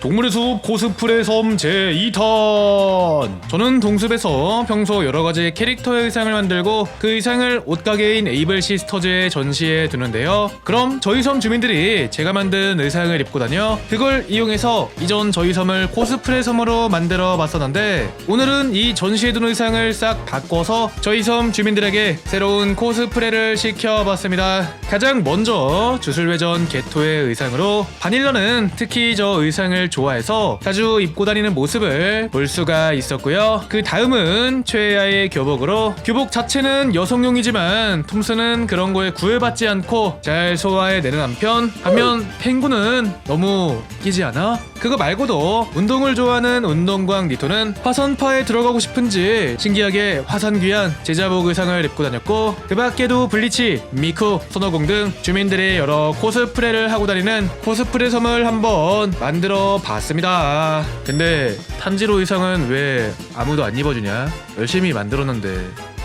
동물의 숲 코스프레 섬 제2탄. 저는 동숲에서 평소 여러가지 캐릭터의 의상을 만들고 그 의상을 옷가게인 에이블 시스터즈에 전시해 두는데요. 그럼 저희 섬 주민들이 제가 만든 의상을 입고 다녀 그걸 이용해서 이전 저희 섬을 코스프레 섬으로 만들어 봤었는데 오늘은 이 전시해 둔 의상을 싹 바꿔서 저희 섬 주민들에게 새로운 코스프레를 시켜봤습니다. 가장 먼저 주술회전 개토의 의상으로 바닐러는 특히 저 의상을 좋아해서 자주 입고 다니는 모습을 볼 수가 있었고요. 그 다음은 최애아의 교복으로 교복 자체는 여성용이지만 톰스는 그런 거에 구애받지 않고 잘 소화해내는 한편 반면 펭구는 너무 끼지 않아? 그거 말고도 운동을 좋아하는 운동광 니토는 화선파에 들어가고 싶은지 신기하게 화산귀한 제자복 의상을 입고 다녔고 그 밖에도 블리치, 미쿠, 손오공 등 주민들이 여러 코스프레를 하고 다니는 코스프레 섬을 한번 만들어 봤습니다. 근데 탄지로 의상은 왜 아무도 안 입어주냐? 열심히 만들었는데